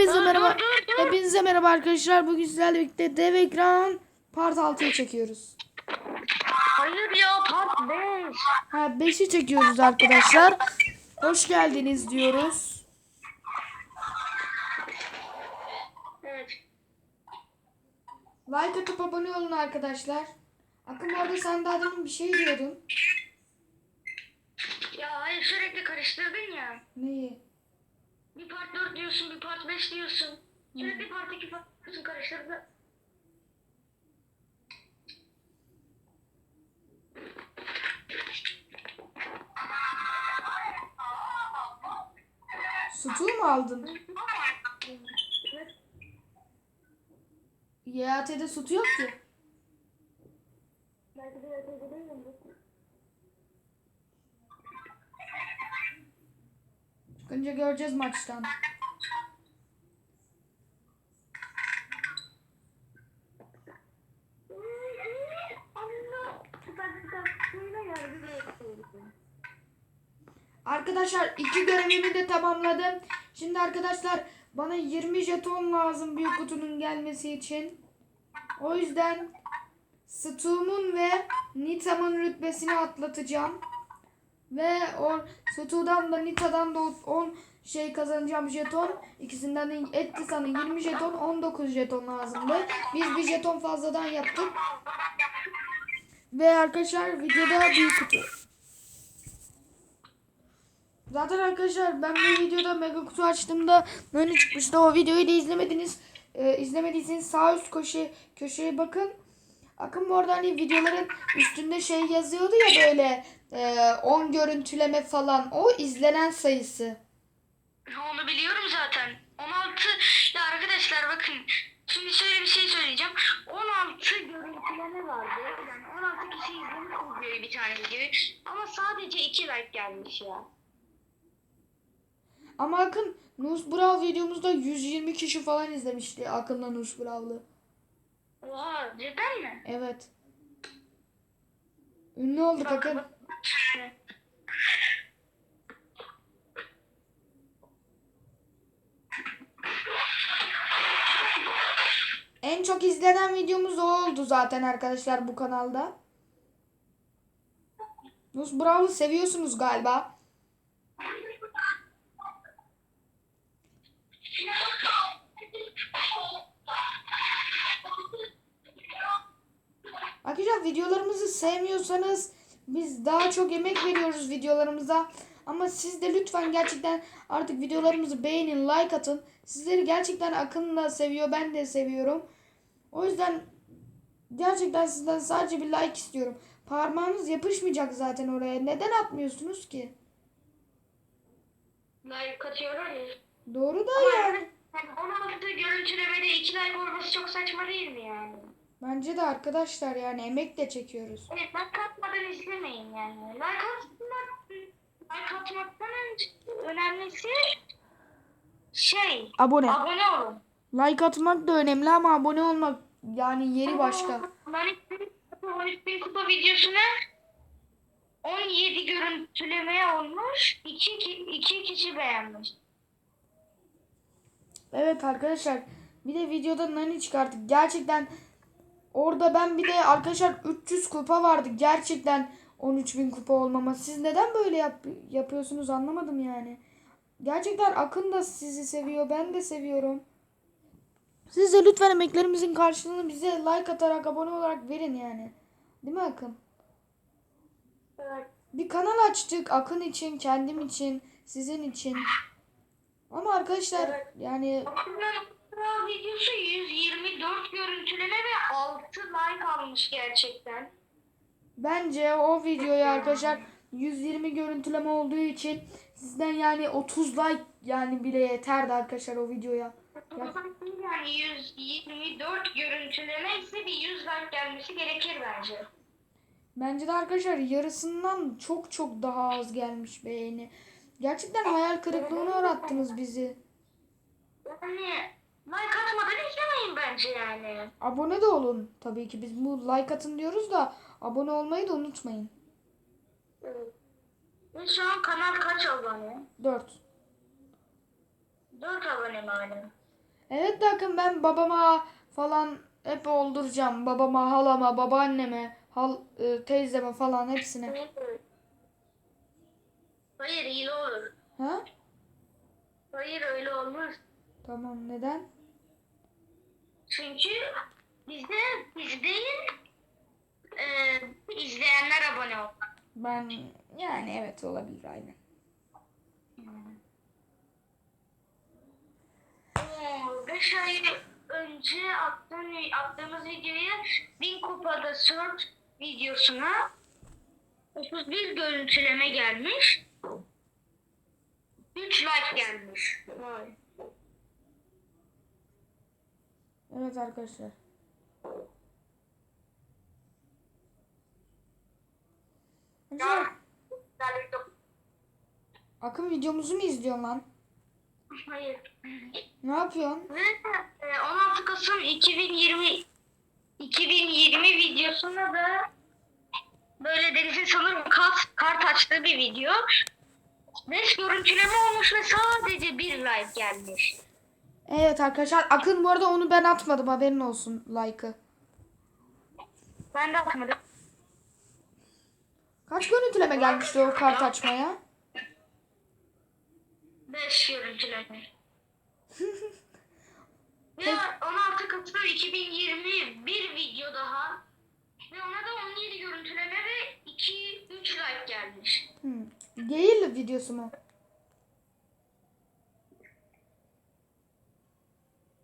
Hepinize merhaba. Hepinize merhaba arkadaşlar. Bugün sizlerle birlikte dev ekran part 6'yı çekiyoruz. Hayır ya part 5. Ha 5'i çekiyoruz arkadaşlar. Hoş geldiniz diyoruz. Evet. Like atıp abone olun arkadaşlar. Akın bu arada sen daha demin bir şey diyordun. Ya hayır sürekli karıştırdın ya. Neyi? Bir part 4 diyorsun, bir part 5 diyorsun. Sürekli part 2 part diyorsun karıştırdın. Sütü mü aldın? YAT'de sütü yok ki. Belki de yapabilir miyim? Çıkınca göreceğiz maçtan. Arkadaşlar iki görevimi de tamamladım. Şimdi arkadaşlar bana 20 jeton lazım büyük kutunun gelmesi için. O yüzden Stu'mun ve Nita'mın rütbesini atlatacağım. Ve o Stu'dan da Nita'dan da 10 şey kazanacağım jeton. İkisinden de etti sana 20 jeton 19 jeton lazımdı. Biz bir jeton fazladan yaptık. Ve arkadaşlar videoda büyük kutu. Zaten arkadaşlar ben bir videoda mega kutu açtığımda menü çıkmıştı. O videoyu da izlemediniz. Ee, izlemediyseniz sağ üst köşe köşeye bakın. Akın bu arada hani videoların üstünde şey yazıyordu ya böyle e, 10 görüntüleme falan. O izlenen sayısı. Onu biliyorum zaten. 16 ya arkadaşlar bakın. Şimdi şöyle bir şey söyleyeceğim. 16 görüntüleme vardı. Yani 16 kişi izlemiş videoyu bir tane videoyu. Ama sadece 2 like gelmiş ya. Ama Akın Nus Brawl videomuzda 120 kişi falan izlemişti Akın'la Nus Brawl'ı. Oha cidden mi? Evet. Ünlü olduk Akın. En çok izlenen videomuz o oldu zaten arkadaşlar bu kanalda. Nus Brawl'ı seviyorsunuz galiba. Arkadaşlar videolarımızı sevmiyorsanız biz daha çok emek veriyoruz videolarımıza. Ama siz de lütfen gerçekten artık videolarımızı beğenin, like atın. Sizleri gerçekten Akın da seviyor, ben de seviyorum. O yüzden gerçekten sizden sadece bir like istiyorum. Parmağınız yapışmayacak zaten oraya. Neden atmıyorsunuz ki? Like katıyorlar ya. Doğru da yani. Yani 16 görüntülemede 2 like olması çok saçma değil mi yani? Bence de arkadaşlar yani emek de çekiyoruz. Evet like katmadan izlemeyin yani. Like atmak, like atmaktan önemlisi şey Abone. abone olun. Like atmak da önemli ama abone olmak yani yeri başka. 13 bin kupa videosuna 17 görüntülemeye olmuş. 2 iki kişi beğenmiş. Evet arkadaşlar bir de videoda nani çıkarttık. Gerçekten orada ben bir de arkadaşlar 300 kupa vardı. Gerçekten 13.000 kupa olmama. Siz neden böyle yap- yapıyorsunuz anlamadım yani. Gerçekten Akın da sizi seviyor. Ben de seviyorum. Siz de lütfen emeklerimizin karşılığını bize like atarak abone olarak verin yani. Değil mi Akın? Evet. Bir kanal açtık Akın için, kendim için, sizin için. Ama arkadaşlar Evet. yani Aslında videosu 124 görüntüleme ve 6 like almış gerçekten. Bence o videoya arkadaşlar 120 görüntüleme olduğu için sizden yani 30 like yani bile yeterdi arkadaşlar o videoya. Ya- Yani 124 görüntüleme ise bir 100 like gelmesi gerekir bence. Bence de arkadaşlar yarısından çok çok daha az gelmiş beğeni. Gerçekten hayal kırıklığına uğrattınız bizi. Yani like atmadan izlemeyin bence yani. Abone de olun tabii ki. Biz bu like atın diyoruz da abone olmayı da unutmayın. Evet. Ve şu an kanal kaç abone? 4. 4 abone mi? Evet de Akın ben babama falan hep olduracağım. Babama, halama, babaanneme, hal, e, teyzeme falan hepsine. Hayır hile olur. Ha? Hayır öyle olmaz. Tamam neden? Çünkü bizde biz değil e, izleyenler abone oldu. Ben yani evet olabilir aynen. 5 ay önce attığım, attığımız videoya 1000 kupada sort videosuna 31 görüntüleme gelmiş. 3 like gelmiş. Vay. Evet arkadaşlar. Arkadaşlar, Akın videomuzu mu izliyorsun lan? Hayır. Ne yapıyorsun? Ve e, 16 Kasım 2020 2020 videosunda da böyle Deniz'in sanırım kart, kart açtığı bir video. 5 görüntüleme olmuş ve sadece bir like gelmiş. Evet arkadaşlar Akın bu arada onu ben atmadım haberin olsun like'ı. Ben de atmadım. Kaç görüntüleme gelmişti o kart açmaya? 5 görüntüleme. ve 16 Kasım 2020 bir video daha ve ona da 17 görüntüleme ve 2 3 like gelmiş. Hmm. Değil videosu mu?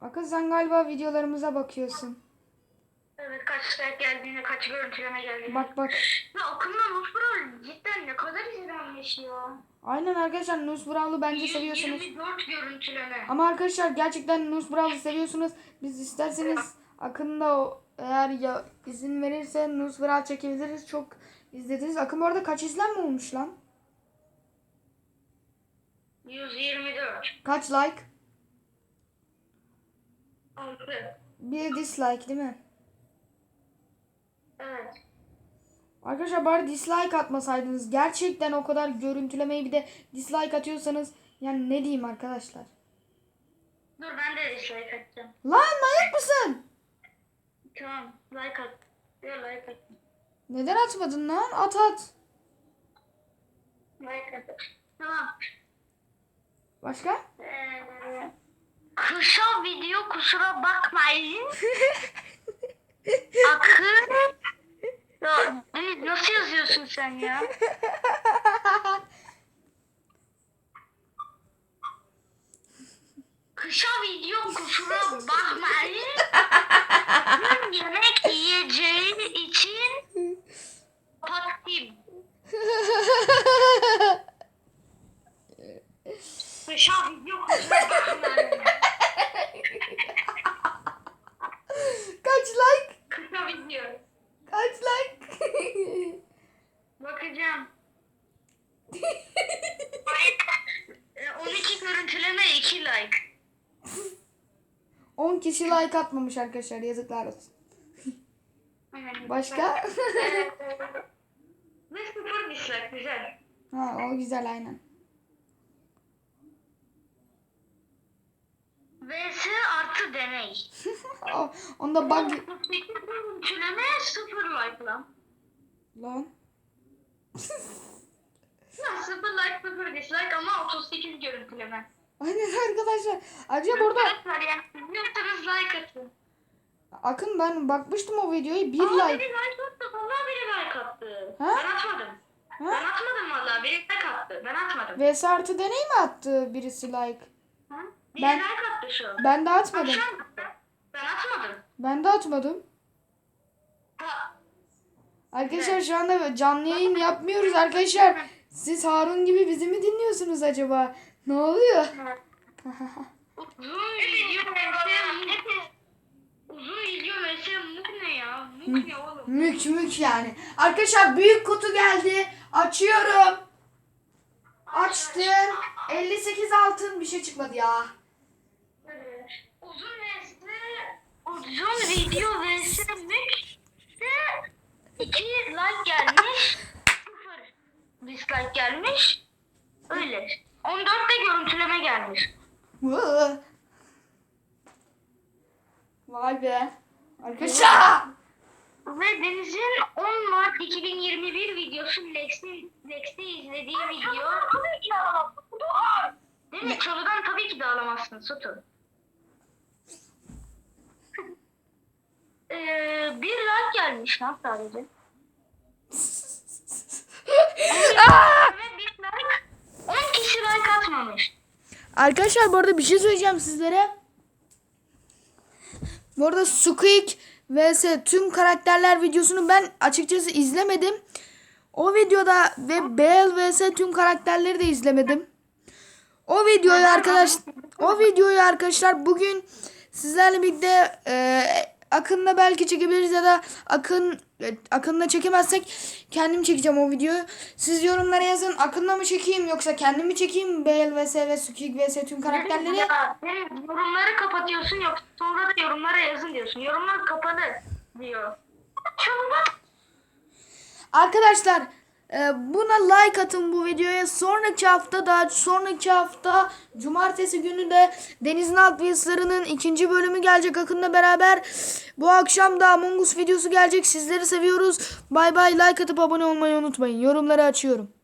Akın sen galiba videolarımıza bakıyorsun. Evet kaç like geldiğine kaç görüntüleme geldiğine. Bak bak. Ya akımdan Nusbro cidden ne kadar izlenmiş ya. Aynen arkadaşlar Nus Brawl'u bence seviyorsunuz. 24 görüntüleme. Ama arkadaşlar gerçekten Nus Brawl'u seviyorsunuz. Biz isterseniz Akın da o, eğer ya izin verirse Nus Brawl çekebiliriz. Çok izlediniz. Akın bu arada kaç izlenme olmuş lan? 124. Kaç like? 6. Bir dislike değil mi? Evet. Arkadaşlar bari dislike atmasaydınız. Gerçekten o kadar görüntülemeyi bir de dislike atıyorsanız yani ne diyeyim arkadaşlar. Dur ben de dislike atacağım. Lan manyak mısın? Tamam. Like at. Dur like at. Neden atmadın lan? At at. Like at. Tamam. Başka? Ee, kısa video kusura bakmayın. Akın. Ya, nasıl yazıyorsun sen ya? Kısa video kusura bakmayın. Akın yemek yiyeceği için kapattım. Kısa video kusura bakmayın. Kaç like? Kısa video. Kaç like? Bakacağım. E, 12 görüntüleme 2 like. 10 kişi like atmamış arkadaşlar. Yazıklar olsun. Başka? Ve sıfır dislike güzel. ha o güzel aynen. VS artı deney. Onda bug 38 görüntüleme 0 like lan. lan. Ya 0 like 0 dislike ama 38 görüntüleme. Aynen arkadaşlar. Acaba burada Arkadaşlar yani biliyorsanız like atın. Akın ben bakmıştım o videoyu. Bir Aa, like. biri like attı. Valla biri like attı. Ha? Ben atmadım. Ben Ha? atmadım valla. Biri like attı. Ben atmadım. VS artı deney mi attı birisi like? Ha? Biri Ben- attı şu. Ben de atmadım. Akşam. Ben atmadım. Ben de atmadım. Ha. Arkadaşlar şu anda canlı yayın yapmıyoruz arkadaşlar. Siz Harun gibi bizi mi dinliyorsunuz acaba? Ne oluyor? Uzun video vs Uzun video vs muk ne ya? Muk ne oğlum? Mük mük yani. Arkadaşlar büyük kutu geldi. Açıyorum. Açtım. 58 altın bir şey çıkmadı ya. Uzun vs Uzun video muk de 2 like gelmiş. 0 dislike gelmiş. Öyle. 14 de görüntüleme gelmiş. Vay be. Arkadaşlar. Ve Deniz'in 10 Mart 2021 videosu Lex'i Lex'i izlediği video. Tabii ki de alamazsın. Değil mi? Çalıdan tabii ki de alamazsın Sutu. Ee, bir like gelmiş lan sadece. Ve bir like 10 kişi like atmamış. Arkadaşlar bu arada bir şey söyleyeceğim sizlere. Bu arada Squeak vs tüm karakterler videosunu ben açıkçası izlemedim. O videoda ve Bale vs tüm karakterleri de izlemedim. O videoyu arkadaş o videoyu arkadaşlar bugün sizlerle birlikte e, Akın'la belki çekebiliriz ya da Akın e, Akın'la çekemezsek kendim çekeceğim o videoyu. Siz yorumlara yazın Akın'la mı çekeyim yoksa kendim mi çekeyim Bale vs ve Squeak vs tüm karakterleri. Ya, yorumları kapatıyorsun yok sonra da yorumlara yazın diyorsun. Yorumlar kapalı diyor. Arkadaşlar buna like atın bu videoya. Sonraki hafta da sonraki hafta cumartesi günü de Deniz'in Alt Wheels'larının ikinci bölümü gelecek Akın'la beraber. Bu akşam da Among Us videosu gelecek. Sizleri seviyoruz. Bay bay like atıp abone olmayı unutmayın. Yorumları açıyorum.